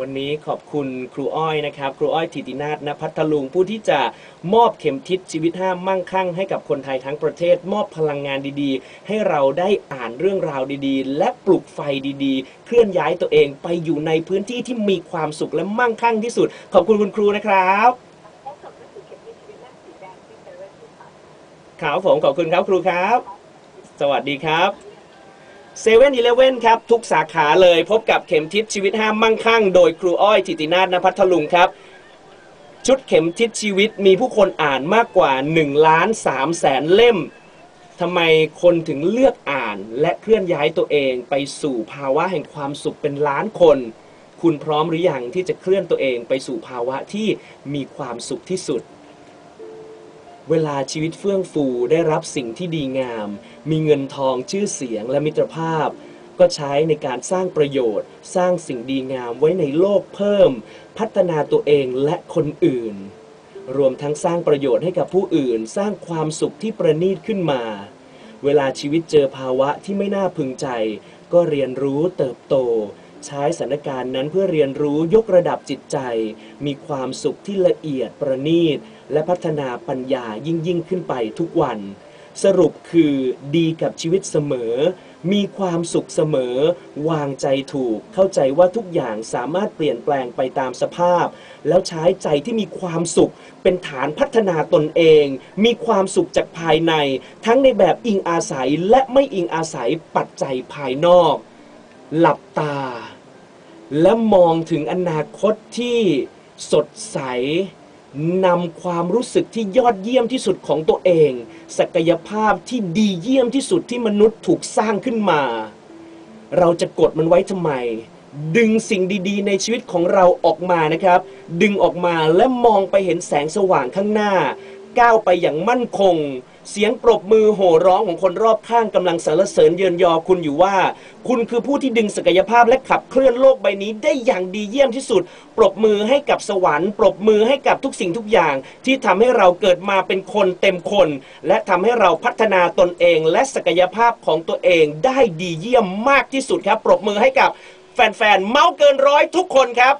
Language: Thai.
วันนี้ขอบคุณครูอ้อยนะครับ ครูอ้อยธิตินาถณพัทลุงผู้ที่จะมอบเข็มทิศชีวิตห้ามั่งคั่งให้กับคนไทยทั้งประเทศ มอบพลังงานดีๆ ให้เราได้อ่านเรื่องราวดีๆ และปลุกไฟดีๆ เคลื่อนย้ายตัวเองไปอยู่ในพื้นที่ที่มีความสุขและมั่งคั่งที่สุด ขอบคุณคุณครูนะครับและส่งหนังสือเขียนมีชีวิตและสีแดงที่เซเว่นที่ผ่านครับผมขอบคุณครับครูครับ สวัสดีครับ เซเว่นอีเลเว่นครับ ทุกสาขาเลยพบกับเข็มทิศชีวิตห้ามมั่งคั่ง โดยครูอ้อยธิตินาถณพัทลุงครับ ชุดเข็มทิศชีวิตมีผู้คนอ่านมากกว่า1ล้าน3แสนเล่มทำไมคนถึงเลือกอ่านและเคลื่อนย้ายตัวเองไปสู่ภาวะแห่งความสุขเป็นล้านคน คุณพร้อมหรือยังที่จะเคลื่อนตัวเองไปสู่ภาวะที่มีความสุขที่สุด เวลาชีวิตเฟื่องฟูได้รับสิ่งที่ดีงาม มีเงินทองชื่อเสียงและมิตรภาพ ก็ใช้ในการสร้างประโยชน์ สร้างสิ่งดีงามไว้ในโลกเพิ่ม พัฒนาตัวเองและคนอื่น รวมทั้งสร้างประโยชน์ให้กับผู้อื่น สร้างความสุขที่ประณีตขึ้นมา เวลาชีวิตเจอภาวะที่ไม่น่าพึงใจ ก็เรียนรู้เติบโต ใช้สถานการณ์นั้นเพื่อเรียนรู้ยกระดับจิตใจ มีความสุขที่ละเอียดประณีต และพัฒนาปัญญายิ่งยิ่งขึ้นไปทุกวัน สรุปคือดีกับชีวิตเสมอ มีความสุขเสมอ วางใจถูก เข้าใจว่าทุกอย่างสามารถเปลี่ยนแปลงไปตามสภาพ แล้วใช้ใจที่มีความสุข เป็นฐานพัฒนาตนเอง มีความสุขจากภายใน ทั้งในแบบอิงอาศัยและไม่อิงอาศัยปัจจัยภายนอก หลับตา และมองถึงอนาคตที่สดใสนำความรู้สึกที่ยอดเยี่ยมที่สุดของตัวเอง ศักยภาพที่ดีเยี่ยมที่สุดที่มนุษย์ถูกสร้างขึ้นมา เราจะกดมันไว้ทำไม ดึงสิ่งดีๆ ในชีวิตของเราออกมานะครับ ดึงออกมาและมองไปเห็นแสงสว่างข้างหน้า ก้าวไปอย่างมั่นคง เสียงปรบมือโห่ร้องของคนรอบข้างกำลังสรรเสริญเยินยอคุณอยู่ว่า คุณคือผู้ที่ดึงศักยภาพและขับเคลื่อนโลกใบนี้ได้อย่างดีเยี่ยมที่สุด ปรบมือให้กับสวรรค์ ปรบมือให้กับทุกสิ่งทุกอย่าง ที่ทำให้เราเกิดมาเป็นคนเต็มคน และทำให้เราพัฒนาตนเอง และศักยภาพของตัวเองได้ดีเยี่ยมมากที่สุดครับ ปรบมือให้กับแฟนๆเมาส์เกินร้อยทุกคนครับ